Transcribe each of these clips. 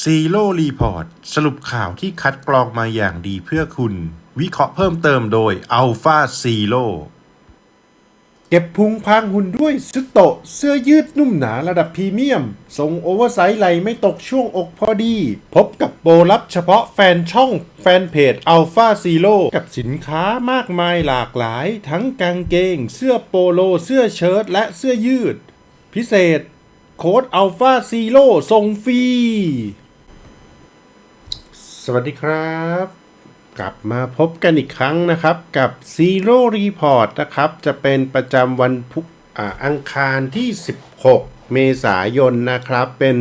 ซีโร่รีพอร์ตสรุปข่าวที่คัดกรองมาอย่างดีเพื่อคุณ วิเคราะห์เพิ่มเติมโดย Alpha Zero เก็บพุงพางหุ่นด้วยซึโตะเสื้อยืดนุ่มหนาระดับพรีเมียม ทรงโอเวอร์ไซส์ไหลไม่ตกช่วงอกพอดี พบกับโปรลับเฉพาะแฟนช่องแฟนเพจ Alpha Zero กับสินค้ามากมายหลากหลาย ทั้งกางเกง เสื้อโปโล เสื้อเชิ้ตและเสื้อยืด พิเศษ โค้ด Alpha Zero ส่งฟรี สวัสดีครับ กลับมาพบกันอีกครั้งนะครับ กับ Zero Report นะครับ จะเป็นประจำวันพุธอังคารที่ 16 เมษายนนะครับ เป็น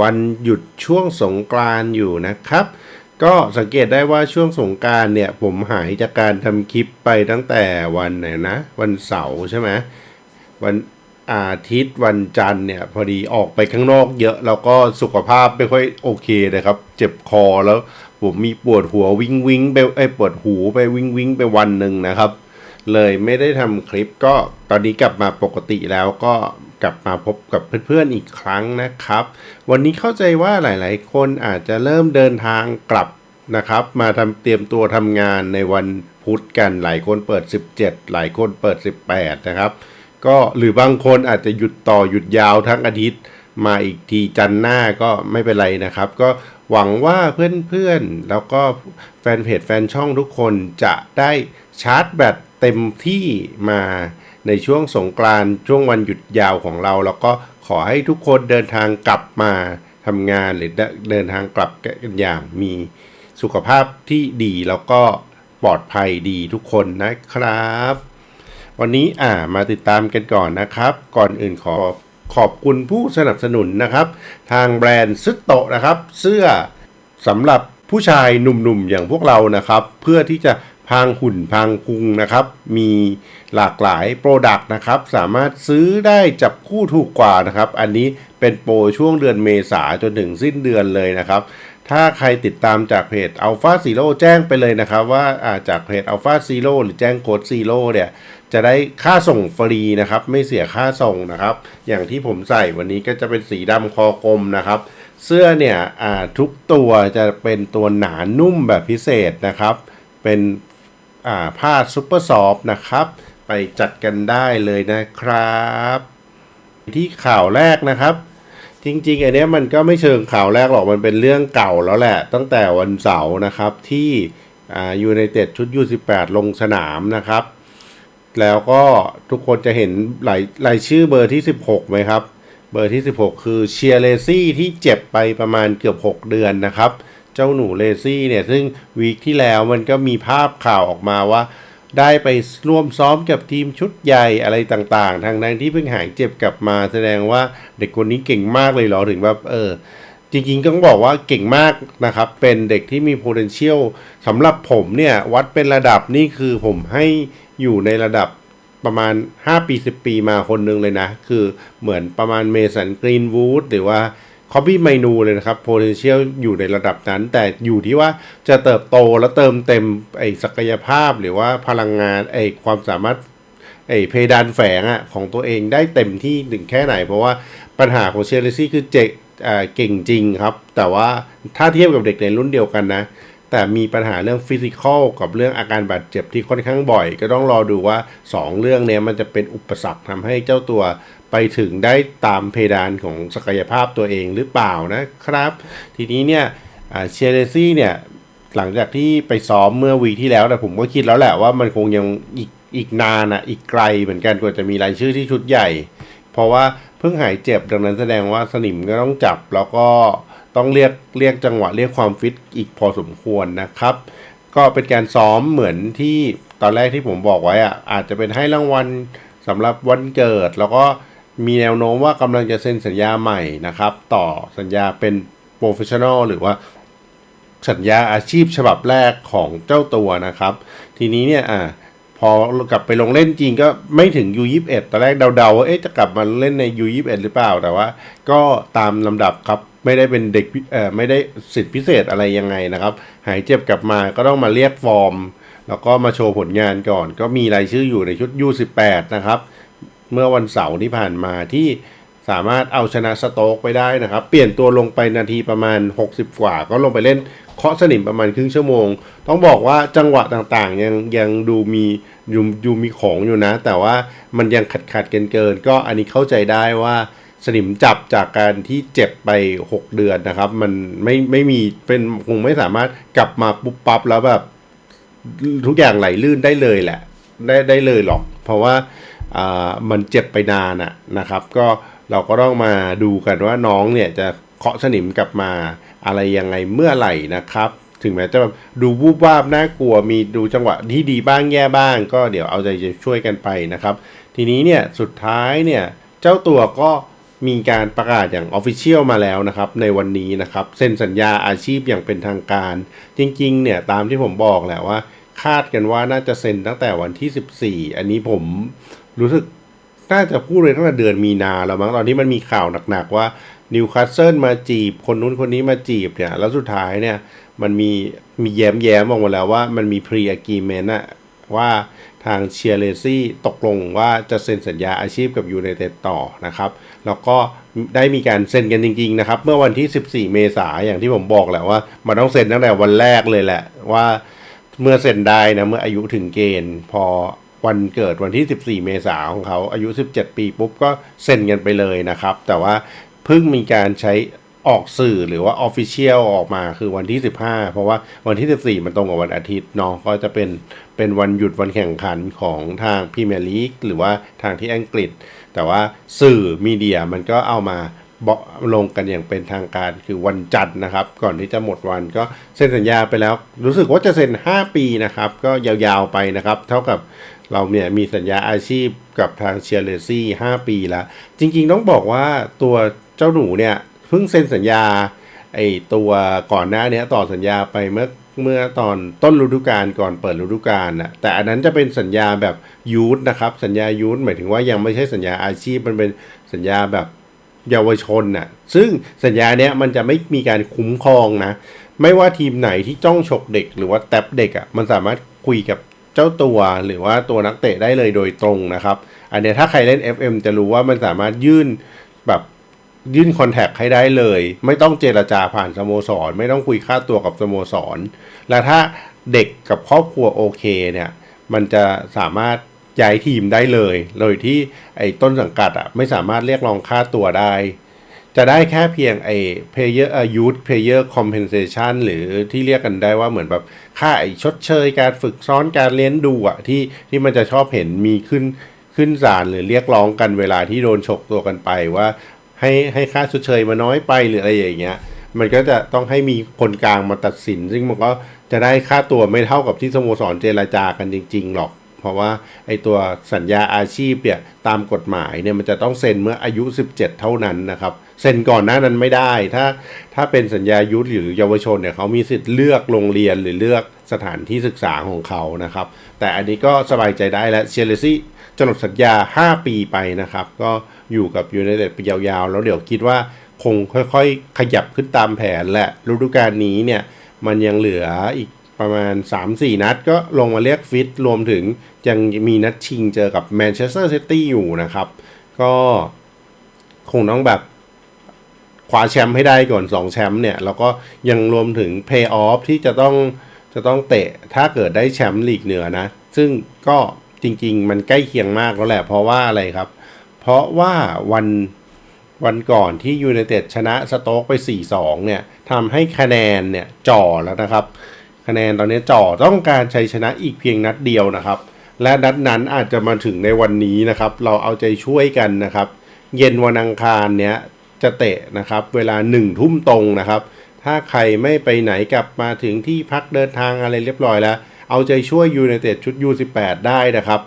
วันหยุดช่วงสงกรานอยู่นะครับ ก็สังเกตได้ว่าช่วงสงการเนี่ย ผมหายจากการทำคลิปไปตั้งแต่วันไหนนะ วันเสาร์ใช่ไหมวัน อาทิตย์วันจันทร์เนี่ย พอดีออกไปข้างนอกเยอะแล้วก็สุขภาพไม่ค่อยโอเคนะครับ เจ็บคอแล้วผมมีปวดหัววิงวิงไปไอปวดหูไปวิงวิงไปวันหนึ่งนะครับ เลยไม่ได้ทำคลิปก็ตอนนี้กลับมาปกติแล้วก็กลับมาพบกับเพื่อนๆอีกครั้งนะครับ วันนี้เข้าใจว่าหลายๆ คนอาจจะเริ่มเดินทางกลับนะครับ มาทำเตรียมตัวทำงานในวันพุธกันหลายคนเปิด 17 หลายคนเปิด 18 นะครับ ก็หรือบางคนอาจจะหยุดต่อหยุดยาวทั้งอาทิตย์ มาอีกทีจันหน้าก็ไม่เป็นไรนะครับ ก็หวังว่าเพื่อนๆ แล้วก็แฟนเพจแฟนช่องทุกคนจะได้ชาร์จแบตเต็มที่มาในช่วงสงกรานต์ช่วงวันหยุดยาวของเรา แล้วก็ขอให้ทุกคนเดินทางกลับมาทำงานหรือเดินทางกลับกันอย่างมีสุขภาพที่ดีแล้วก็ปลอดภัยดีทุกคนนะครับ วันนี้อ่ามาติดตามกันก่อนนะครับ ก่อนอื่นขอขอบคุณผู้สนับสนุนนะครับ ทางแบรนด์ซึโตะนะครับ เสื้อสำหรับผู้ชายหนุ่มๆอย่างพวกเรานะครับ เพื่อที่จะพางหุ่นพางพุงนะครับ มีหลากหลายโปรดักต์นะครับ สามารถซื้อได้จับคู่ถูกกว่านะครับ อันนี้เป็นโปรช่วงเดือนเมษาจนถึงสิ้นเดือนเลยนะครับ ถ้าใครติดตามจากเพจ Alpha Zero แจ้งไปเลยนะครับ ว่าาจากเพจ Alpha Zero หรือแจ้งโค้ด Zero เนี่ยจะได้ค่าส่งฟรีนะครับ ไม่เสียค่าส่งนะครับ อย่างที่ผมใส่วันนี้ก็จะเป็นสีดำคอกลมนะครับ เสื้อเนี่ยทุกตัวจะเป็นตัวหนานุ่มแบบพิเศษนะครับ เป็นผ้าซุปเปอร์ซอฟนะครับ ไปจัดกันได้เลยนะครับ ที่ข่าวแรกนะครับ จริงๆอันเนี้ยมันก็ไม่เชิงข่าวแรกหรอกมันเป็นเรื่องเก่าแล้วแหละ ตั้งแต่วันเสาร์นะครับที่อ่ายูไนเต็ดชุด U18 ลงสนามนะครับ แล้วก็ทุกคนจะเห็นรายรายชื่อเบอร์ที่ 16ไหมครับ เบอร์ที่ 16 คือเชียร์เลซี่ที่เจ็บไปประมาณเกือบ 6 เดือนนะครับ เจ้าหนูเลซี่เนี่ย ซึ่งวีคที่แล้วมันก็มีภาพข่าวออกมาว่า ได้ไปร่วมซ้อมกับทีมชุดใหญ่อะไรต่างๆ ทางนั้นที่เพิ่งหายเจ็บกลับมา แสดงว่าเด็กคนนี้เก่งมากเลยเหรอถึงแบบเออจริงๆต้องบอกว่าเก่งมากนะครับ เป็นเด็กที่มี potential สำหรับผมเนี่ย วัดเป็นระดับนี่คือผมให้อยู่ในระดับประมาณ 5 ปี 10 ปีมาคนหนึงเลยนะ คือเหมือนประมาณเมสันกรีนวูดหรือว่า คอ b บี้ไมนูเลยนะครับ potential อยู่ในระดับนั้น แต่อยู่ที่ว่าจะเติบโตและเติมเต็มไอ้ศักยภาพหรือว่าพลังงานไอ้ความสามารถไอ้เพดานแฝงอะของตัวเองได้เต็มที่ถึงแค่ไหน เพราะว่าปัญหาของเชลซีคือเจกอ่าเก่งจริงครับ แต่ว่าถ้าเทียบกับเด็กในรุ่นเดียวกันนะ แต่มีปัญหาเรื่องฟิสิกอลกับเรื่องอาการบาดเจ็บที่ค่อนข้างบ่อย ก็ต้องรอดูว่า 2 เรื่องนี้มันจะเป็นอุปสรรคทำให้เจ้าตัว ไปถึงได้ตามเพดานของศักยภาพตัวเองหรือเปล่านะครับ ทีนี้เนี่ยเชเลซี่เนี่ยหลังจากที่ไปซ้อมเมื่อวีที่แล้วแต่ผมก็คิดแล้วแหละว่ามันคงยังอีกอีกนานอะอีกไกลเหมือนกันกว่าจะมีรายชื่อที่ชุดใหญ่ เพราะว่าเพิ่งหายเจ็บดังนั้นแสดงว่าสนิมก็ต้องจับแล้วก็ต้องเรียกเรียกจังหวะเรียกความฟิตอีกพอสมควรนะครับ ก็เป็นการซ้อมเหมือนที่ตอนแรกที่ผมบอกไว้อะอาจจะเป็นให้รางวัลสำหรับวันเกิดแล้วก็ มีแนวโน้มว่ากำลังจะเซ็นสัญญาใหม่นะครับ ต่อสัญญาเป็นโปรเฟชชั่นอลหรือว่าสัญญาอาชีพฉบับแรกของเจ้าตัวนะครับ ทีนี้เนี่ยอ่าพอกลับไปลงเล่นจริงก็ไม่ถึง U21 ตอนแรกเดาๆว่าเอ๊ะจะกลับมาเล่นใน U21 หรือเปล่า แต่ว่าก็ตามลำดับครับ ไม่ได้เป็นเด็กเอ่อไม่ได้สิทธิพิเศษอะไรยังไงนะครับ หายเจ็บกลับมาก็ต้องมาเรียกฟอร์ม แล้วก็มาโชว์ผลงานก่อน ก็มีรายชื่ออยู่ในชุด U18 นะครับ เมื่อวันเสาร์ที่ผ่านมาที่สามารถเอาชนะสโต๊กไปได้นะครับ เปลี่ยนตัวลงไปนาทีประมาณ 60 กว่า ก็ลงไปเล่นเคาะสนิมประมาณครึ่งชั่วโมง ต้องบอกว่าจังหวะต่างๆ ยังยังดูมีดูดูมีของอยู่นะ แต่ว่ามันยังขัดขัดเกินเกิน ก็อันนี้เข้าใจได้ว่าสนิมจับจากการที่เจ็บไป 6 เดือนนะครับ มันไม่ไม่มีเป็นคงไม่สามารถกลับมาปุ๊บปั๊บแล้วแบบทุกอย่างไหลลื่นได้เลยแหละ ได้ได้เลยหรอก เพราะว่า มันเจ็บไปนานอะนะครับ ก็เราก็ต้องมาดูกันว่าน้องเนี่ยจะเคาะสนิมกลับมาอะไรยังไงเมื่อไหร่นะครับ ถึงแม้จะแบบดูวูบวาบน่ากลัวมีดูจังหวะที่ดีบ้างแย่บ้าง ก็เดี๋ยวเอาใจช่วยกันไปนะครับ ทีนี้เนี่ยสุดท้ายเนี่ยเจ้าตัวก็มีการประกาศอย่างออฟฟิเชียลมาแล้วนะครับ ในวันนี้นะครับเซ็นสัญญาอาชีพอย่างเป็นทางการ จริงๆเนี่ยตามที่ผมบอกแหละว่า คาดกันว่าน่าจะเซ็นตั้งแต่วันที่ 14 อันนี้ผม รู้สึกน่าจะพูดเลยตั้งแต่เดือนมีนาแล้วมั้งตอนนี้มันมีข่าวหนักๆว่านิวคาสเซิลมาจีบ คนนู้นคนนี้มาจีบเนี่ย แล้วสุดท้ายเนี่ย มันมีมีแย้มแย้มๆออกมาแล้วว่ามันมีพรีอ g กีเมนอะว่าทางเชียร์เลซี่ตกลงว่าจะเซ็นสัญญาอาชีพกับยู n นเต็ดต่อนะครับ แล้วก็ได้มีการเซ็นกันจริง ๆ นะครับ เมื่อวันที่ 14 เมษายนอย่างที่ผมบอกแหละว่า มันต้องเซ็นตั้งแต่วันแรกเลยแหละว่าเมื่อเซ็นได้นะเมื่ออายุถึงเกณฑ์พอ วันเกิดวันที่ 14 เมษาของเขาอายุ 17 ปีปุ๊บก็เซ็นกันไปเลยนะครับ แต่ว่าเพิ่งมีการใช้ออกสื่อหรือว่าออฟฟิเชียลออกมาคือวันที่ 15 เพราะว่าวันที่ 14 มันตรงกับวันอาทิตย์เนาะก็จะเป็นเป็นวันหยุดวันแข่งขันของทางพรีเมียร์ลีกหรือว่าทางที่อังกฤษ แต่ว่าสื่อมีเดียมันก็เอามาบอกลงกันอย่างเป็นทางการคือวันจันทร์นะครับ ก่อนที่จะหมดวันก็เซ็นสัญญาไปแล้ว รู้สึกว่าจะเซ็น 5 ปีนะครับ ก็ยาวๆไปนะครับ เท่ากับ เราเนี่ยมีสัญญาอาชีพกับทางเชียร์เลซี่5ปีแล้ว จริงๆต้องบอกว่าตัวเจ้าหนูเนี่ยเพิ่งเซ็นสัญญาไอตัวก่อนหน้าเนี้ยต่อสัญญาไปเมื่อเมื่อตอนต้นฤดูกาลก่อนเปิดฤดูกาลนะแต่อันนั้นจะเป็นสัญญาแบบยูทนะครับ สัญญายูทหมายถึงว่ายังไม่ใช่สัญญาอาชีพมันเป็นสัญญาแบบเยาวชนน่ะซึ่งสัญญาเนี้ยมันจะไม่มีการคุ้มครองนะ ไม่ว่าทีมไหนที่จ้องฉกเด็กหรือว่าแท็บเด็กอะ่ะมันสามารถคุยกับ เจ้าตัวหรือว่าตัวนักเตะได้เลยโดยตรงนะครับ อันนี้ถ้าใครเล่น FM จะรู้ว่ามันสามารถยื่นแบบยื่นคอนแทคให้ได้เลย ไม่ต้องเจรจาผ่านสโมสร ไม่ต้องคุยค่าตัวกับสโมสร และถ้าเด็กกับครอบครัวโอเคเนี่ยมันจะสามารถย้ายทีมได้เลย โดยที่ไอ้ต้นสังกัดอะไม่สามารถเรียกร้องค่าตัวได้ จะได้แค่เพียงไอ้ player อ่อ youth player compensation หรือที่เรียกกันได้ว่าเหมือนแบบค่าไอ้ชดเชยการฝึกซ้อนการเลี้ยงดูอะที่ที่มันจะชอบเห็นมีขึ้นขึ้นศาลหรือเรียกร้องกันเวลาที่โดนฉกตัวกันไปว่าให้ให้ค่าชดเชยมาน้อยไปหรืออะไรอย่างเงี้ย มันก็จะต้องให้มีคนกลางมาตัดสิน ซึ่งมันก็จะได้ค่าตัวไม่เท่ากับที่สโมสรเจรจากันจริง ๆ หรอก เพราะว่าไอตัวสัญญาอาชีพเนี่ยตามกฎหมายเนี่ยมันจะต้องเซ็นเมื่ออายุ 17 เท่านั้นนะครับ เซ็นก่อนหน้านั้นไม่ได้ ถ้าถ้าเป็นสัญญายุทธหรือเยาวชนเนี่ยเขามีสิทธิ์เลือกโรงเรียนหรือเลือกสถานที่ศึกษาของเขานะครับ แต่อันนี้ก็สบายใจได้แล้วเชลซีจดสัญญา 5 ปีไปนะครับ ก็อยู่กับยูไนเต็ดไปยาวๆ แล้วเดี๋ยวคิดว่าคงค่อยๆ ขยับขึ้นตามแผนแหละฤดูกาลนี้เนี่ย มันยังเหลืออีกประมาณ 3-4 นัด ก็ลงมาเรียกฟิต รวมถึงยังมีนัดชิงเจอกับแมนเชสเตอร์ซิตี้อยู่นะครับ ก็คงต้องแบบ คว้าแชมป์ให้ได้ก่อน 2 แชมป์เนี่ยแล้วก็ยังรวมถึงเพย์ออฟที่จะต้องจะต้องเตะถ้าเกิดได้แชมป์ลีกเหนือนะ ซึ่งก็จริง ๆ มันใกล้เคียงมากแล้วแหละเพราะว่าอะไรครับ เพราะว่าวันวันก่อนที่ยูไนเต็ดชนะสโต๊กไป 4-2 เนี่ยทำให้คะแนนเนี่ยจ่อแล้วนะครับ คะแนนตอนนี้จ่อต้องการชัยชนะอีกเพียงนัดเดียวนะครับ และนัดนั้นอาจจะมาถึงในวันนี้นะครับ เราเอาใจช่วยกันนะครับ เย็นวันอังคารเนี้ย จะเตะนะครับ เวลาหนึ่งทุ่มตรงนะครับ ถ้าใครไม่ไปไหนกลับมาถึงที่พักเดินทางอะไรเรียบร้อยแล้ว เอาใจช่วยยูไนเต็ดชุด U18 ได้นะครับ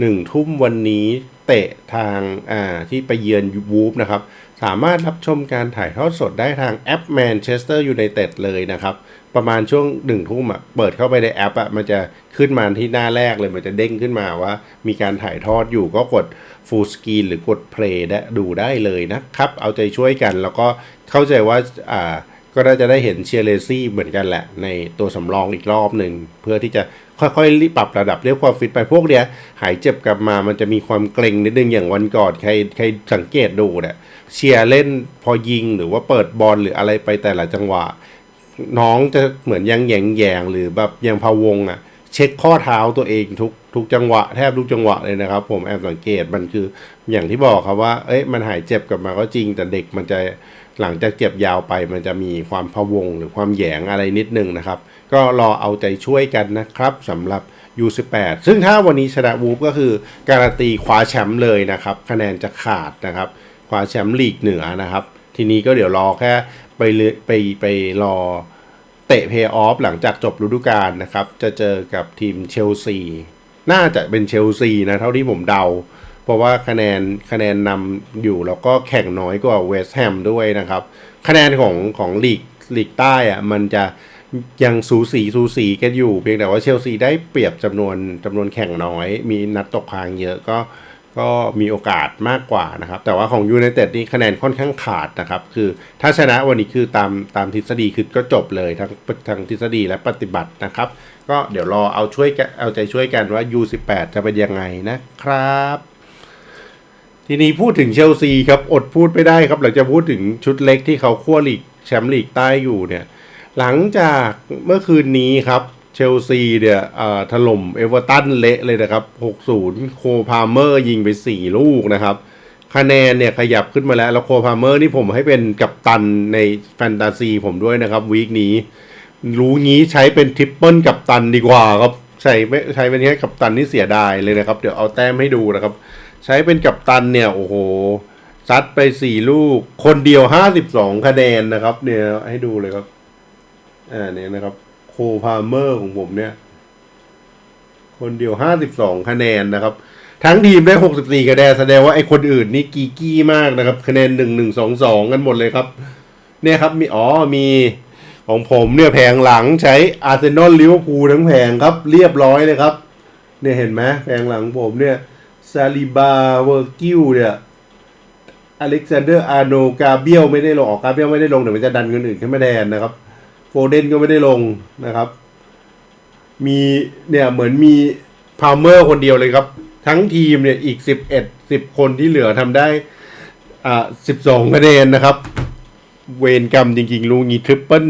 หนึ่งทุ่มวันนี้เตะทางอ่าที่ไปเยือนวูฟนะครับ สามารถรับชมการถ่ายทอดสดได้ทางแอป Manchester United เลยนะครับ ประมาณช่วงหนึ่งทุ่มอะเปิดเข้าไปในแอปอะมันจะขึ้นมาที่หน้าแรกเลยมันจะเด้งขึ้นมาว่า มีการถ่ายทอดอยู่ก็กด full screen หรือกด play ได้ดูได้เลยนะครับ เอาใจช่วยกันแล้วก็เข้าใจว่าอ่าก็น่าจะได้เห็นเชียร์เลซี่เหมือนกันแหละ ในตัวสำรองอีกรอบหนึ่ง เพื่อที่จะค่อยๆรีบปรับระดับเรียกความฟิตไปพวกเนี้ย หายเจ็บกลับมามันจะมีความเกร็งนิดนึงอย่างวันก่อนใครใครสังเกตดูเนี่ยเชียร์เล่นพอยิงหรือว่าเปิดบอลหรืออะไรไปแต่ละจังหวะ น้องจะเหมือนยังแยงแยงหรือแบบยังพะวงอะ เช็คข้อเท้าตัวเองทุกทุกจังหวะแทบทุกจังหวะเลยนะครับ ผมแอบสังเกตมันคืออย่างที่บอกครับว่า เอ้ยมันหายเจ็บกลับมาก็จริง แต่เด็กมันจะหลังจากเจ็บยาวไป มันจะมีความพะวงหรือความแยงอะไรนิดนึงนะครับ ก็รอเอาใจช่วยกันนะครับสำหรับ U18 ซึ่งถ้าวันนี้ชนะวูฟก็คือ การันตีคว้าแชมป์เลยนะครับ คะแนนจะขาดนะครับคว้าแชมป์ลีกเหนือนะครับ ทีนี้ก็เดี๋ยวรอแค่ ไปเลืไปไปรอเตะเพย์ออฟหลังจากจบฤดูกาลนะครับ จะเจอกับทีมเชลซี น่าจะเป็นเชลซีนะ เท่าที่ผมเดา เพราะว่าคะแนนคะแนนนำอยู่แล้วก็แข่งน้อยกว่าเวสต์แฮมด้วยนะครับ คะแนนของของลีกลีกใต้อะมันจะยังสูสีสูสีกันอยู่ เพียงแต่ว่าเชลซีได้เปรียบจำนวนจำนวนแข่งน้อย มีนัดตกค้างเยอะก็ ก็มีโอกาสมากกว่านะครับ แต่ว่าของยู i นเต็ดนี่คะแนนค่อนข้างขาดนะครับ คือถ้าชนะวันนี้คือตามตามทฤษฎีคือก็จบเลยทั้งทั้งทฤษฎีและปฏิบัตินะครับ ก็เดี๋ยวรอเอาช่วยกันเอาใจช่วยกันว่า U18 จะเป็นยังไงนะครับ ทีนี้พูดถึงเชลซีครับ อดพูดไม่ได้ครับ หลังจากพูดถึงชุดเล็กที่เขาขั้วลีกแชมป์ลีกใต้อยู่เนี่ย หลังจากเมื่อคืนนี้ครับ เชลซีเนี่ยถล่มเอเวอร์ตันเละเลยนะครับ 6-0 โคพาเมอร์ยิงไป 4 ลูกนะครับ คะแนนเนี่ยขยับขึ้นมาแล้ว แล้วโคพาเมอร์นี่ผมให้เป็นกัปตันในแฟนตาซีผมด้วยนะครับวีคนี้ รู้งี้ใช้เป็นทริปเปิลกัปตันดีกว่าครับ ใช้ไม่ใช้เป็นแค่กัปตันนี่เสียดายเลยนะครับ เดี๋ยวเอาแต้มให้ดูนะครับ ใช้เป็นกัปตันเนี่ยโอ้โหซัดไป 4 ลูก คนเดียว 52 คะแนนนะครับ เนี่ยให้ดูเลยครับอ่าเนี่ยนะครับ โคพาเมอร์ของผมเนี่ย คนเดียว52คะแนนนะครับ ทั้งทีมได้64คะแนนแสดงว่าไอ้คนอื่นนี่กีกี้มากนะครับ คะแนน1 1 2 2กันหมดเลยครับ เนี่ยครับ มีอ๋อมีของผมเนี่ยแผงหลังใช้อาร์เซนอลลิเวอร์พูลทั้งแผงครับ เรียบร้อยเลยครับ เนี่ยเห็นไหมแผงหลังผมเนี่ยซาลิบาเวอร์กิวเนี่ยอเล็กซานเดอร์อาร์โนกาเบียลไม่ได้ลงออกกาเบียลไม่ได้ลงเดี๋ยวมันจะดันคนอื่นขึ้นมาแทนนะครับ เดนก็ไม่ได้ลงนะครับ มีเนี่ยเหมือนมีพาวเมอร์คนเดียวเลยครับ ทั้งทีมเนี่ยอีกสิบเอ็ดสิบคนที่เหลือทำได้อ่าสิบสองคะแนนนะครับ เวรกรรมจริงๆลุงงี้ทริปเปิล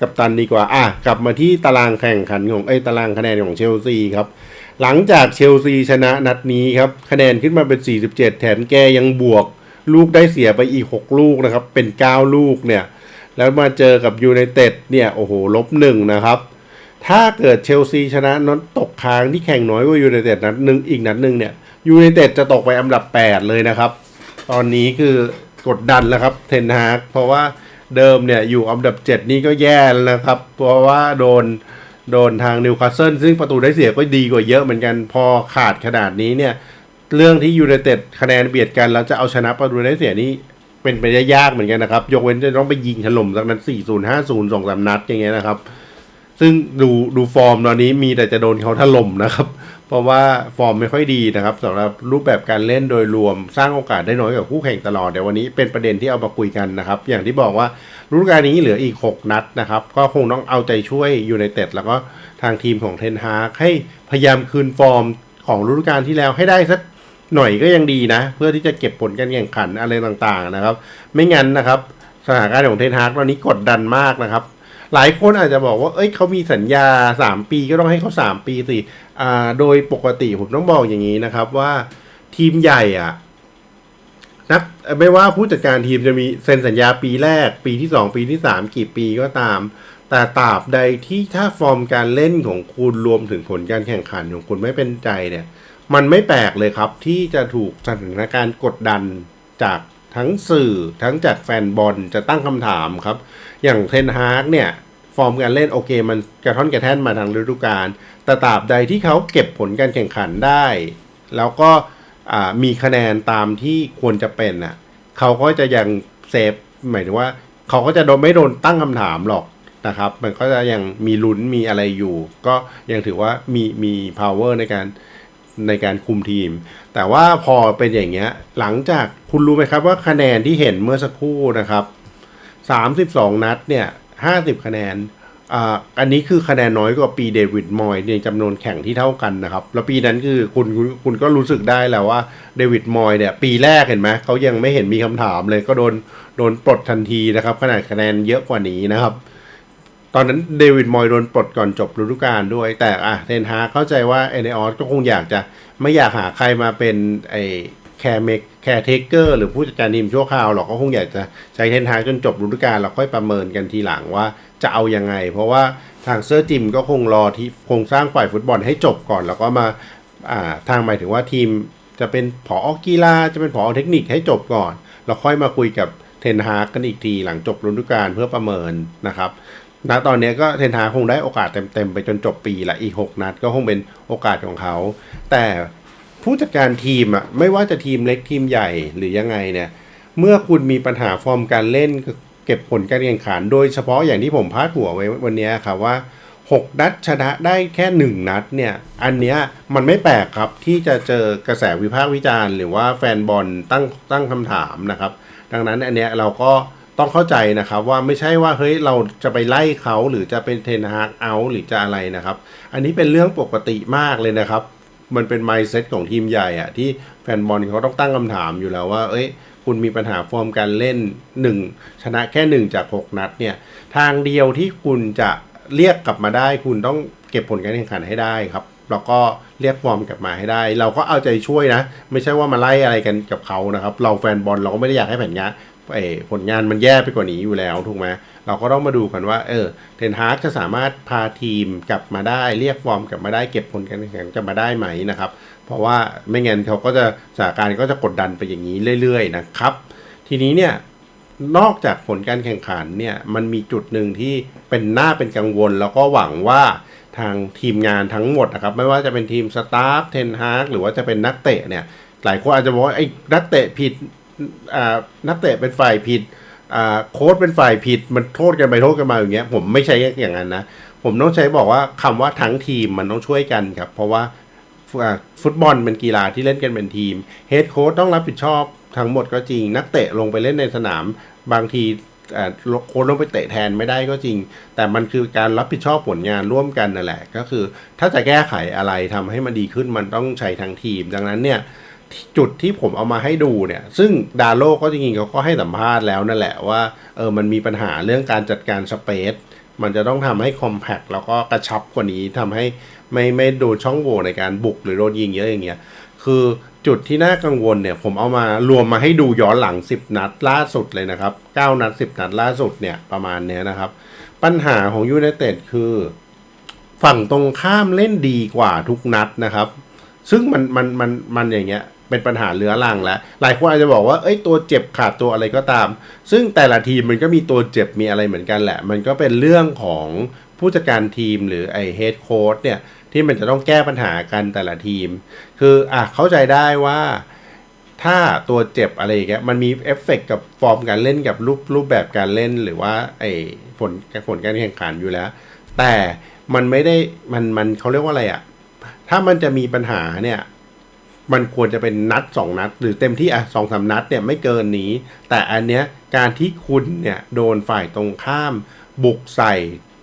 กับตันดีกว่า อะ กลับมาที่ตารางแข่งขันของ เอ้ย ตารางคะแนนของเชลซีครับ หลังจากเชลซีชนะนัดนี้ครับ คะแนนขึ้นมาเป็น 47 แถมแกยังบวก ลูกได้เสียไปอีก 6 ลูกนะครับ เป็น 9 ลูกเนี่ย แล้วมาเจอกับยูไนเต็ดเนี่ยโอ้โหลบหนึ่งนะครับ ถ้าเกิดเชลซีชนะนัดตกค้างที่แข่งน้อยกว่ายูไนเต็ดนัดหนึ่งอีกนัดหนึ่งเนี่ยยูไนเต็ดจะตกไปอันดับ 8 เลยนะครับ ตอนนี้คือกดดันแล้วครับเทนฮากเพราะว่าเดิมเนี่ยอยู่อันดับ 7 นี่ก็แย่แล้วนะครับ เพราะว่าโดนโดนทางนิวคาสเซิลซึ่งประตูได้เสียก็ดีกว่าเยอะเหมือนกันพอขาดขนาดนี้เนี่ย เรื่องที่ยูไนเต็ดคะแนนเบียดกันแล้วจะเอาชนะประตูได้เสียนี่ เป็นไปได้ยากเหมือนกันนะครับ ยกเว้นจะต้องไปยิงถล่มสักนั้น4 0 5 0 2 3นัดอย่างเงี้ยนะครับ ซึ่งดูดูฟอร์มตอนนี้มีแต่จะโดนเขาถล่มนะครับ เพราะว่าฟอร์มไม่ค่อยดีนะครับสำหรับรูปแบบการเล่นโดยรวมสร้างโอกาสได้น้อยกว่าคู่แข่งตลอดเดี๋ยววันนี้เป็นประเด็นที่เอามาคุยกันนะครับ อย่างที่บอกว่าฤดูกาลนี้เหลืออีก 6 นัดนะครับ ก็คงต้องเอาใจช่วยอยูไนเต็ดแล้วก็ทางทีมของเทนฮากให้พยายามคืนฟอร์มของฤดูกาลที่แล้วให้ได้สัก หน่อยก็ยังดีนะ เพื่อที่จะเก็บผลการแข่งขันอะไรต่างๆนะครับ ไม่งั้นนะครับ สถานการณ์ของเทนฮากตอนนี้กดดันมากนะครับ หลายคนอาจจะบอกว่า เอ้ยเขามีสัญญา 3 ปีก็ต้องให้เขา 3 ปีสิอ่าโดยปกติผมต้องบอกอย่างนี้นะครับว่าทีมใหญ่อะนักไม่ว่าผู้จัดการทีมจะมีเซ็นสัญญาปีแรก ปีที่ 2 ปีที่ 3 กี่ปีก็ตาม แต่ตราบใดที่ถ้าฟอร์มการเล่นของคุณรวมถึงผลการแข่งขันของคุณไม่เป็นใจเนี่ย มันไม่แปลกเลยครับที่จะถูกสถานการณ์กดดันจากทั้งสื่อทั้งจากแฟนบอลจะตั้งคำถามครับ อย่างเทนฮาร์กเนี่ย ฟอร์มการเล่นโอเค มันกระท่อนกระแท่นมาทางฤดูกาลแต่ตราบใดที่เขาเก็บผลการแข่งขันได้ แล้วก็มีคะแนนตามที่ควรจะเป็นอะเขาก็จะยังเซฟหมายถึงว่า เขาก็จะโดนไม่โดนตั้งคำถามหรอกนะครับ มันก็จะยังมีลุ้นมีอะไรอยู่ ก็ยังถือว่ามีมี power ในการ ในการคุมทีม แต่ว่าพอเป็นอย่างเงี้ย หลังจากคุณรู้ไหมครับว่าคะแนนที่เห็นเมื่อสักครู่นะครับ 32 นัดเนี่ย 50 คะแนนอ่าอันนี้คือคะแนนน้อยกว่าปีเดวิดมอยในจำนวนแข่งที่เท่ากันนะครับ แล้วปีนั้นคือคุณคุณคุณก็รู้สึกได้แล้วว่าเดวิดมอยเนี่ยปีแรกเห็นไหมเขายังไม่เห็นมีคำถามเลยก็โดนโดนปลดทันทีนะครับขนาดคะแนนเยอะกว่านี้นะครับ ตอนนั้นเดวิดมอยโดนปลดก่อนจบฤดูกาลด้วย แต่อะเทนฮาเข้าใจว่าเอเนออสก็คงอยากจะไม่อยากหาใครมาเป็นไอแคร์เมกแคร์เทเกอร์หรือผู้จัดการทีมชั่วคราวหรอกก็คงอยากจะใช้เทนฮาจนจบฤดูกาลแล้วค่อยประเมินกันทีหลังว่าจะเอายังไง เพราะว่าทางเซอร์จิมก็คงรอที่คงสร้างฝ่ายฟุตบอลให้จบก่อนแล้วก็มาอ่าทางหมายถึงว่าทีมจะเป็นผอกีฬาจะเป็นผอเทคนิคให้จบก่อนแล้วค่อยมาคุยกับเทนฮากันอีกทีหลังจบฤดูกาลเพื่อประเมินนะครับ ณตอนนี้ก็เทนฮาคงได้โอกาสเต็มๆ ไปจนจบปีละอีก 6 นัดก็คงเป็นโอกาสของเขา แต่ผู้จัดการทีมอะไม่ว่าจะทีมเล็กทีมใหญ่หรือยังไงเนี่ย เมื่อคุณมีปัญหาฟอร์มการเล่นเก็บผลการแข่งขัน โดยเฉพาะอย่างที่ผมพาดหัวไว้วันนี้ครับว่า 6 นัดชนะได้แค่ 1 นัดเนี่ย อันเนี้ยมันไม่แปลกครับที่จะเจอกระแสวิพากษ์วิจารณ์ หรือว่าแฟนบอลตั้งตั้งคำถามนะครับ ดังนั้นอันเนี้ยเราก็ ต้องเข้าใจนะครับว่าไม่ใช่ว่าเฮ้ยเราจะไปไล่เขาหรือจะเป็นเทนฮากเอาหรือจะอะไรนะครับ อันนี้เป็นเรื่องปกติมากเลยนะครับ มันเป็น mindset ของทีมใหญ่อะที่แฟนบอลเขาต้องตั้งคำถามอยู่แล้วว่า เอ้ย คุณมีปัญหาฟอร์มการเล่น 1 ชนะแค่ 1 จาก 6 นัดเนี่ย ทางเดียวที่คุณจะเรียกกลับมาได้ คุณต้องเก็บผลการแข่งขันให้ได้ครับแล้วก็เรียกฟอร์มกลับมาให้ได้ เราก็เอาใจช่วยนะ ไม่ใช่ว่ามาไล่อะไรกันกับเขานะครับ เราแฟนบอลเราก็ไม่ได้อยากให้แผลงาน ผลงานมันแย่ไปกว่านี้อยู่แล้วถูกไหมเราก็ต้องมาดูกันว่าเออเทนฮาร์กจะสามารถพาทีมกลับมาได้เรียกฟอร์มกลับมาได้เก็บผลการแข่งขันกลับมาได้ไหมนะครับ เพราะว่าไม่งั้นเขาก็จะสถานการณ์ก็จะกดดันไปอย่างนี้เรื่อย ๆ นะครับ ทีนี้เนี่ยนอกจากผลการแข่งขันเนี่ยมันมีจุดหนึ่งที่เป็นหน้าเป็นกังวล แล้วก็หวังว่าทางทีมงานทั้งหมดนะครับ ไม่ว่าจะเป็นทีมสตาฟเทนฮาร์กหรือว่าจะเป็นนักเตะเนี่ยหลายคนอาจจะบอกว่าไอ้นักเตะผิด นักเตะเป็นฝ่ายผิดโค้ชเป็นฝ่ายผิด มันโทษกันไปโทษกันมาอย่างเงี้ย ผมไม่ใช่อย่างนั้นนะ ผมต้องใช้บอกว่าคำว่าทั้งทีมมันต้องช่วยกันครับ เพราะว่าฟุตบอลเป็นกีฬาที่เล่นกันเป็นทีมเฮดโค้ชต้องรับผิดชอบทั้งหมดก็จริง นักเตะลงไปเล่นในสนาม บางทีโค้ชลงไปเตะแทนไม่ได้ก็จริง แต่มันคือการรับผิดชอบผลงานร่วมกันนั่นแหละ ก็คือ ถ้าจะแก้ไขอะไรทำให้มันดีขึ้นมันต้องใช้ทั้งทีม ดังนั้นเนี่ย จุดที่ผมเอามาให้ดูเนี่ย ซึ่งดาโลก็จริงๆเขาก็ให้สัมภาษณ์แล้วนั่นแหละว่าเออมันมีปัญหาเรื่องการจัดการสเปซมันจะต้องทำให้คอมแพคแล้วก็กระชับกว่านี้ทำให้ไม่ไม่โดนช่องโหว่ในการบุกหรือโดนยิงเยอะอย่างเงี้ย คือจุดที่น่ากังวลเนี่ย ผมเอามารวมมาให้ดูย้อนหลัง 10 นัดล่าสุดเลยนะครับ 9 นัด 10 นัดล่าสุดเนี่ย ประมาณเนี้ยนะครับ ปัญหาของยู i นเต็ดคือ ฝั่งตรงข้ามเล่นดีกว่าทุกนัดนะครับ ซึ่งมันมันมันมันอย่างเงี้ย เป็นปัญหาเรื้อรังแล้ว หลายคนอาจจะบอกว่าเอ้ยตัวเจ็บขาดตัวอะไรก็ตาม ซึ่งแต่ละทีมมันก็มีตัวเจ็บมีอะไรเหมือนกันแหละ มันก็เป็นเรื่องของผู้จัดการทีมหรือไอเฮดโค้ดเนี่ยที่มันจะต้องแก้ปัญหากันแต่ละทีม คืออะเข้าใจได้ว่าถ้าตัวเจ็บอะไรอย่างเงี้ยมันมีเอฟเฟกต์กับฟอร์มการเล่นกับรูปรูปแบบการเล่นหรือว่าไอ้ผลผลการแข่งขันอยู่แล้ว แต่มันไม่ได้มันมันเขาเรียกว่าอะไรอะ่ะถ้ามันจะมีปัญหาเนี่ย มันควรจะเป็นนัดสองนัด หรือเต็มที่อะสองสามนัดเนี่ยไม่เกินนี้ แต่อันเนี้ยการที่คุณเนี่ยโดนฝ่ายตรงข้าม บุกใส่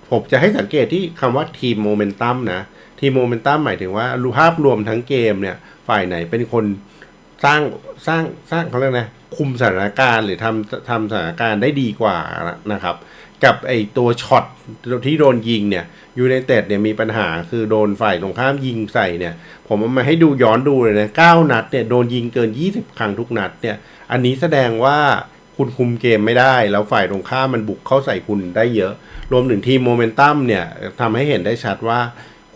ผมจะให้สังเกตที่คำว่าทีมโมเมนตัมนะทีมโมเมนตัมหมายถึงว่ารูภาพรวมทั้งเกมเนี่ยฝ่ายไหนเป็นคนสร้างสร้างสร้างเขาเรียกนะคุมสถานการณ์หรือทำทำสถานการณ์ได้ดีกว่านะครับ กับไอตัวช็อตที่โดนยิงเนี่ยยูไนเต็ดเนี่ยมีปัญหาคือโดนฝ่ายตรงข้ามยิงใส่เนี่ย ผมเอามาให้ดูย้อนดูเลยนะ9นัดเนี่ยโดนยิงเกิน 20 ครั้งทุกนัดเนี่ย อันนี้แสดงว่าคุณคุมเกมไม่ได้ แล้วฝ่ายตรงข้ามมันบุกเข้าใส่คุณได้เยอะ รวมถึงทีมโมเมนตัมเนี่ยทำให้เห็นได้ชัดว่า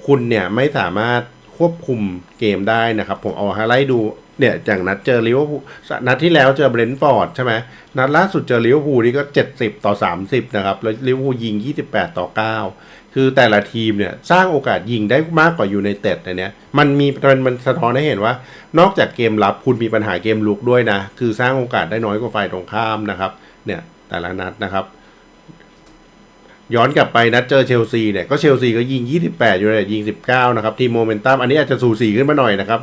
คุณเนี่ยไม่สามารถควบคุมเกมได้นะครับ ผมเอาให้ไล่ดู เนี่ยอย่างนัดเจอลิเวอร์พูลนัดที่แล้วเจอเบรนท์ฟอร์ดใช่ไหมนัดล่าสุดเจอลิเวอร์พูลนี่ก็ 70 ต่อ 30 นะครับ แล้วลิเวอร์พูลยิง 28 ต่อ 9 คือแต่ละทีมเนี่ยสร้างโอกาสยิงได้มากกว่าอยูไนเต็ดในเนี้ยมันมีมันมันสะท้อนให้เห็นว่า นอกจากเกมรับคุณมีปัญหาเกมลุกด้วยนะ คือสร้างโอกาสได้น้อยกว่าฝ่ายตรงข้ามนะครับเนี่ยแต่ละนัดนะครับย้อนกลับไปนัดเจอเชลซีเนี่ยก็เชลซีก็ยิง 28 อยู่เลยยิง 19 นะครับทีมโมเมนตัมอันนี้อาจจะสูสีขึ้นมาหน่อยนะครับ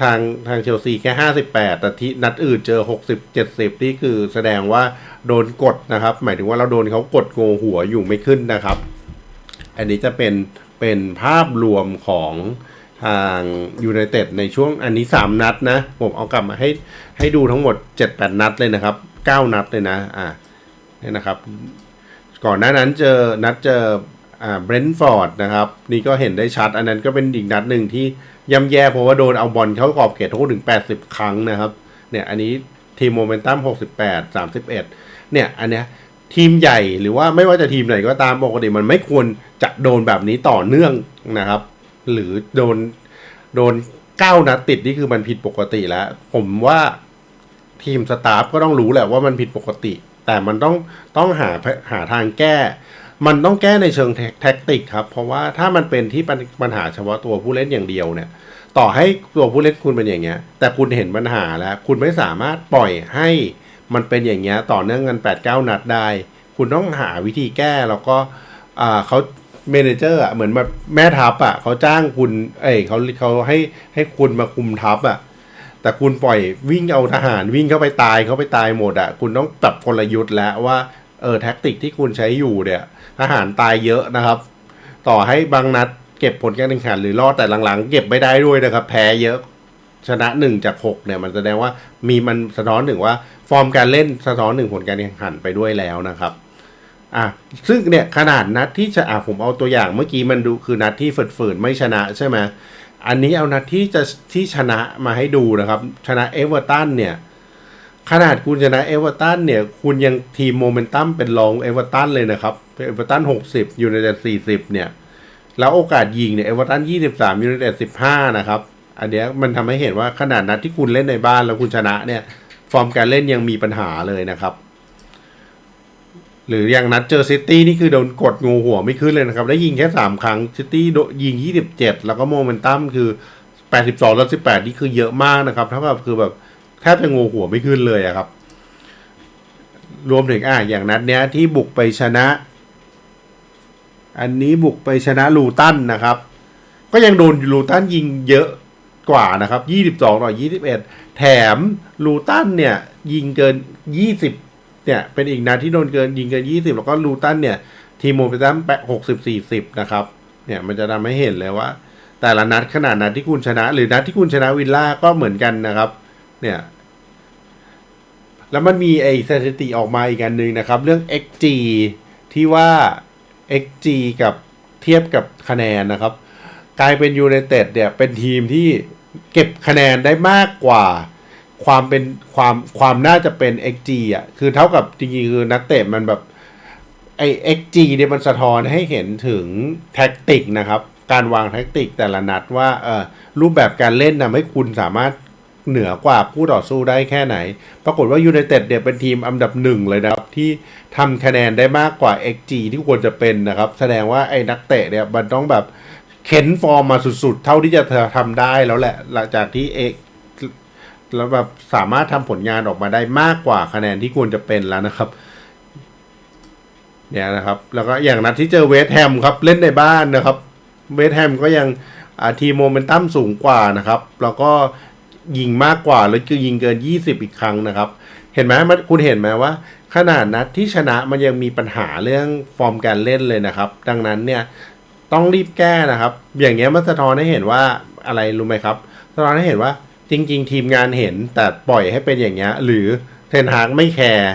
ทางทางเชลซีแค่ 58 แต่ที่นัดอื่นเจอ 60 70 นี่คือแสดงว่าโดนกดนะครับ หมายถึงว่าเราโดนเขากดโงหัวอยู่ไม่ขึ้นนะครับ อันนี้จะเป็นเป็นภาพรวมของทางยูไนเต็ดในช่วงอันนี้ 3 นัดนะ ผมเอากลับมาให้ให้ดูทั้งหมด 7-8 นัดเลยนะครับ 9 นัดเลยนะอ่าเนี่ยนะครับ ก่อนหน้านั้นเจอนัดเจออ่าเบรนท์ฟอร์ดนะครับ นี่ก็เห็นได้ชัด อันนั้นก็เป็นอีกนัดหนึ่งที่ ย่ำแย่เพราะว่าโดนเอาบอลเข้ากรอบเขตโทษถึง 80 ครั้งนะครับ เนี่ยอันนี้ทีมโมเมนตัม 68 31 เนี่ยอันเนี้ยทีมใหญ่หรือว่าไม่ว่าจะทีมไหนก็ตามปกติมันไม่ควรจะโดนแบบนี้ต่อเนื่องนะครับ หรือโดนโดนเก้านัดติดนี่คือมันผิดปกติแล้ว ผมว่าทีมสตาฟก็ต้องรู้แหละว่ามันผิดปกติ แต่มันต้องต้องหาหาทางแก้ มันต้องแก้ในเชิงแทแท็กติกครับ เพราะว่าถ้ามันเป็นที่ปัญปญหาเฉพาะตัวผู้เล่นอย่างเดียวเนี่ย ต่อให้ตัวผู้เล่นคุณเป็นอย่างเงี้ย แต่คุณเห็นปัญหาแล้ว คุณไม่สามารถปล่อยให้มันเป็นอย่างเงี้ยต่อเนื่องกัน8ปดเก้านัดได้ คุณต้องหาวิธีแก้แล้วก็เขาเมเนเจอร์อะเหมือนแบบแม่ทัพอะเขาจ้างคุณ เอ้ยเขาเขาให้ให้คุณมาคุมทัพอะแต่คุณปล่อยวิ่งเอาทหารวิ่งเข้าไปตายเขาไปตายหมดอะคุณต้องปรับกลยุทธ์แล้วว่าเออแท็กติกที่คุณใช้อยู่เนี่ย ทหารตายเยอะนะครับ ต่อให้บางนัดเก็บผลการแข่งขันหรือรอดแต่หลังๆ เก็บไม่ได้ด้วยนะครับ แพ้เยอะชนะหนึ่งจากหกเนี่ย มันแสดงว่ามีมันสะท้อนถึงว่าฟอร์มการเล่นสะท้อนถึงผลการแข่งขันไปด้วยแล้วนะครับอะซึ่งเนี่ยขนาดนัดที่จะอะผมเอาตัวอย่างเมื่อกี้มันดูคือนัดที่ฝืนๆไม่ชนะใช่ไหมอันนี้เอานัดที่จะที่ชนะมาให้ดูนะครับ ชนะเอเวอร์ตันเนี่ย ขนาดคุณชนะเอเวอร์ตันเนี่ย คุณยังทีมโมเมนตัมเป็นรองเอเวอร์ตันเลยนะครับเอเวอร์ตันหกสิบยูไนเต็ดสี่สิบเนี่ย แล้วโอกาสยิงเนี่ยเอเวอร์ตันยี่สิบสามยูไนเต็ดสิบห้านะครับ อันเนี้ยมันทำให้เห็นว่าขนาดนัดที่คุณเล่นในบ้านแล้วคุณชนะเนี่ย ฟอร์มการเล่นยังมีปัญหาเลยนะครับ หรืออย่างนัดเจอซิตี้นี่คือโดนกดงูหัวไม่ขึ้นเลยนะครับ ได้ยิงแค่สามครั้งซิตี้ยิงยี่สิบเจ็ดแล้วก็โมเมนตัมคือแปดสิบสองแล้วสิบแปดนี่คือเยอะมากนะครับเท่ากับคือแบบ บจะงูหัวไม่ขึ้นเลยอะครับ รวมถึงอะอย่างนัดเนี้ยที่บุกไปชนะ อันนี้บุกไปชนะลูตันนะครับ ก็ยังโดนลูตันยิงเยอะกว่านะครับ 22ต่อ21 แถมลูตันเนี่ย ยิงเกิน 20 เนี่ย เป็นอีกนัดที่โดนเกินยิงเกิน 20 แล้วก็ลูตันเนี่ย ทีมโมเมนตัมแปะ60 40 นะครับ เนี่ย มันจะทำให้เห็นเลยว่า แต่ละนัดขนาดนัดที่คุณชนะ หรือนัดที่คุณชนะวิลล่าก็เหมือนกันนะครับ เนี่ย แล้วมันมีไอสถิติออกมาอีกอันหนึ่งนะครับ เรื่อง XG ที่ว่า XG กับเทียบกับคะแนนนะครับ กลายเป็นยูไนเต็ดเนี่ยเป็นทีมที่เก็บคะแนนได้มากกว่าความเป็นความความน่าจะเป็น XG อะคือเท่ากับจริงๆคือนักเตะมันแบบไอ XG เนี่ยมันสะท้อนให้เห็นถึงแท็กติกนะครับ การวางแท็กติกแต่ละนัดว่าเออรูปแบบการเล่นทำให้คุณสามารถ เหนือกว่าผู้ต่อสู้ได้แค่ไหน ปรากฏว่ายูไนเต็ดเนี่ยเป็นทีมอันดับหนึ่งเลยนะครับ ที่ทำคะแนนได้มากกว่า XG ที่ควรจะเป็นนะครับ แสดงว่าไอ้นักเตะเนี่ยมันต้องแบบเข็นฟอร์มมาสุดๆ เท่าที่จะทำได้แล้วแหละ หลังจากที่เอกแล้วแบบสามารถทำผลงานออกมาได้มากกว่าคะแนนที่ควรจะเป็นแล้วนะครับเนี่ยนะครับ แล้วก็อย่างนัดที่เจอเวสแฮมครับเล่นในบ้านนะครับ เวสแฮมก็ยังอ่าทีโมเมนตัมสูงกว่านะครับ แล้วก็ ยิงมากกว่า แล้วคือยิงเกิน 20 อีกครั้งนะครับ เห็นไหมคุณเห็นไหมว่า ขนาดนัดที่ชนะมันยังมีปัญหาเรื่องฟอร์มการเล่นเลยนะครับ ดังนั้นเนี่ยต้องรีบแก้นะครับ อย่างเงี้ยมันสะท้อนให้เห็นว่าอะไรรู้ไหมครับสะท้อนให้เห็นว่าจริง ๆ ทีมงานเห็นแต่ปล่อยให้เป็นอย่างเงี้ยหรือเทนฮากไม่แคร์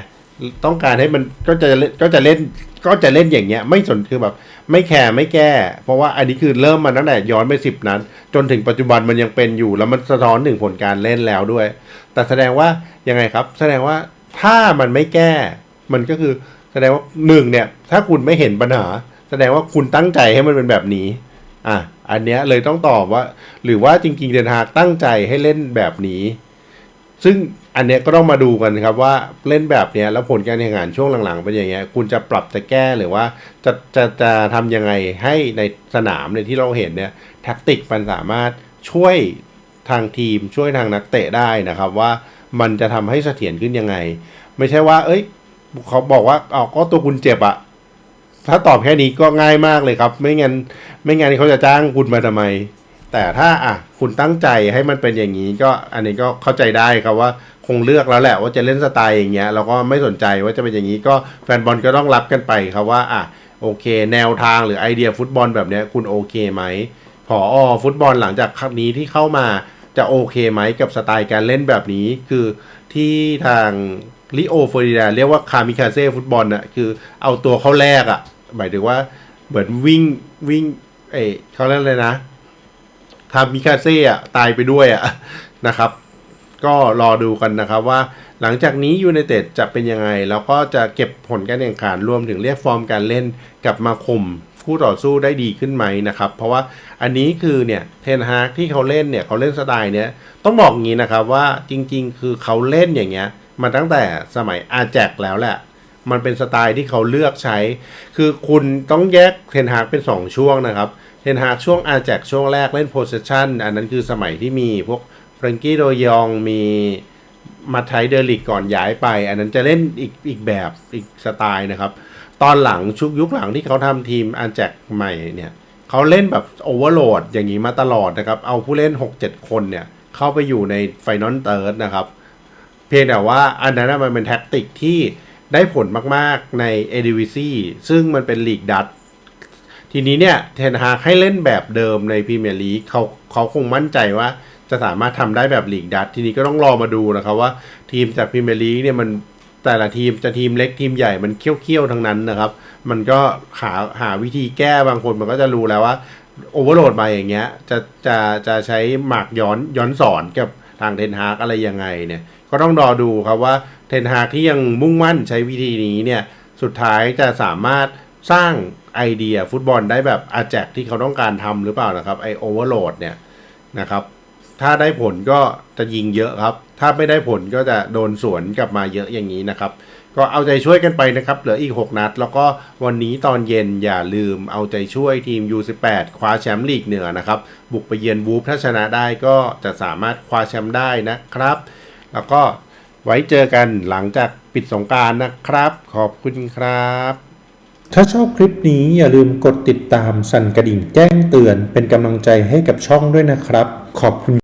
ต้องการให้มันก็จะเล่นก็จะเล่นก็จะเล่นอย่างเงี้ย ไม่สนคือแบบ ไม่แคร์ไม่แก้ เพราะว่าอันนี้คือเริ่มมาตั้งแต่ย้อนไปสิบนั้น จนถึงปัจจุบันมันยังเป็นอยู่ แล้วมันสะท้อนถึงผลการเล่นแล้วด้วย แต่แสดงว่ายังไงครับ แสดงว่าถ้ามันไม่แก้ มันก็คือแสดงว่าหนึ่งเนี่ย ถ้าคุณไม่เห็นปัญหา แสดงว่าคุณตั้งใจให้มันเป็นแบบนี้ อะอันเนี้ยเลยต้องตอบว่า หรือว่าจริงๆเดนฮากตั้งใจให้เล่นแบบนี้ ซึ่ง อันเนี้ยก็ต้องมาดูกันครับว่าเล่นแบบเนี้ยแล้วผลการแข่งขันช่วงหลังๆเป็นอย่างเงี้ยคุณจะปรับจะแก้หรือว่าจะจะจะทำยังไงให้ในสนามเนี่ยที่เราเห็นเนี่ยแท็กติกมันสามารถช่วยทางทีมช่วยทางนักเตะได้นะครับว่ามันจะทำให้เสถียรขึ้นยังไง ไม่ใช่ว่า เอ้ยเขาบอกว่าเอ๋อก็ตัวคุณเจ็บอะถ้าตอบแค่นี้ก็ง่ายมากเลยครับ ไม่งั้นไม่งั้นเขาจะจ้างคุณมาทำไม แต่ถ้าอะคุณตั้งใจให้มันเป็นอย่างนี้ก็อันนี้ก็เข้าใจได้ครับว่าคงเลือกแล้วแหละว่าจะเล่นสไตล์อย่างเงี้ยเราก็ไม่สนใจว่าจะเป็นอย่างนี้ก็แฟนบอลก็ต้องรับกันไปครับว่าอะโอเค แนวทางหรือไอเดียฟุตบอลแบบเนี้ยคุณโอเคไหมผออฟุตบอลหลังจากครั้งนี้ที่เข้ามาจะโอเคไหมกับสไตล์การเล่นแบบนี้คือที่ทางลิโอฟอริดาเรียกว่าคามิคาเซ่ฟุตบอลน่ะคือเอาตัวเข้าแรกอะหมายถึงว่าเหมือนวิ่งวิ่งเอเขาเรียกอะไรนะ ทำมิคาเซ่อะตายไปด้วยอะนะครับ ก็รอดูกันนะครับว่าหลังจากนี้ยูไนเต็ดจะเป็นยังไง แล้วก็จะเก็บผลการแข่งขันรวมถึงเรียกฟอร์มการเล่นกลับมาข่มคู่ต่อสู้ได้ดีขึ้นไหมนะครับ เพราะว่าอันนี้คือเนี่ยเทนฮากที่เขาเล่นเนี่ยเขาเล่นสไตล์เนี้ยต้องบอกงี้นะครับว่าจริง ๆ คือเขาเล่นอย่างเงี้ยมาตั้งแต่สมัยอาแจกแล้วแหละมันเป็นสไตล์ที่เขาเลือกใช้ คือคุณต้องแยกเทนฮากเป็น 2 ช่วงนะครับ เทนฮากช่วงอาแจกช่วงแรกเล่นโพสชันอันนั้นคือสมัยที่มีพวกเฟรนกี้โดยองมีมาไทเดอริกก่อนย้ายไป อันนั้นจะเล่นอีกอีกแบบอีกสไตล์นะครับ ตอนหลังชุกยุคหลังที่เขาทำทีมอาแจกใหม่เนี่ยเขาเล่นแบบโอเวอร์โหลดอย่างนี้มาตลอดนะครับ เอาผู้เล่น 6-7 คนเนี่ยเข้าไปอยู่ในไฟนอลเติร์ดนะครับ เพียงแต่ว่าอันนั้นมันเป็นแท็กติกที่ได้ผลมากๆในเอดิวิซีซึ่งมันเป็นลีกดัต ทีนี้เนี่ยเทนฮาให้เล่นแบบเดิมในพรีเมียร์ลีกเขาเขาคงมั่นใจว่าจะสามารถทำได้แบบลีกดัตทีนี้ก็ต้องรอมาดูนะครับว่าทีมจากพรีเมียร์ลีกเนี่ยมันแต่ละทีมจะทีมเล็กทีมใหญ่มันเคี้ยวๆทั้งนั้นนะครับ มันก็หาหาวิธีแก้บางคนมันก็จะรู้แล้วว่าโอเวอร์โหลดมาอย่างเงี้ยจะจะจะใช้หมากย้อนย้อนสอนกับทางเทนฮากอะไรยังไงเนี่ยก็ต้องรอดูครับว่าเทนฮากที่ยังมุ่งมั่นใช้วิธีนี้เนี่ยสุดท้ายจะสามารถสร้าง ไอเดียฟุตบอลได้แบบอาแจกที่เขาต้องการทำหรือเปล่านะครับไอโอเวอร์โหลดเนี่ยนะครับถ้าได้ผลก็จะยิงเยอะครับ ถ้าไม่ได้ผลก็จะโดนสวนกลับมาเยอะอย่างนี้นะครับ ก็เอาใจช่วยกันไปนะครับ เหลืออีก 6 นัด แล้วก็วันนี้ตอนเย็นอย่าลืมเอาใจช่วยทีม U18 คว้าแชมป์ลีกเหนือนะครับ บุกไปเยือนวูฟถ้าชนะได้ก็จะสามารถคว้าแชมป์ได้นะครับ แล้วก็ไว้เจอกันหลังจากปิดสงการนะครับ ขอบคุณครับ ถ้าชอบคลิปนี้อย่าลืมกดติดตามสั่นกระดิ่งแจ้งเตือนเป็นกำลังใจให้กับช่องด้วยนะครับ ขอบคุณ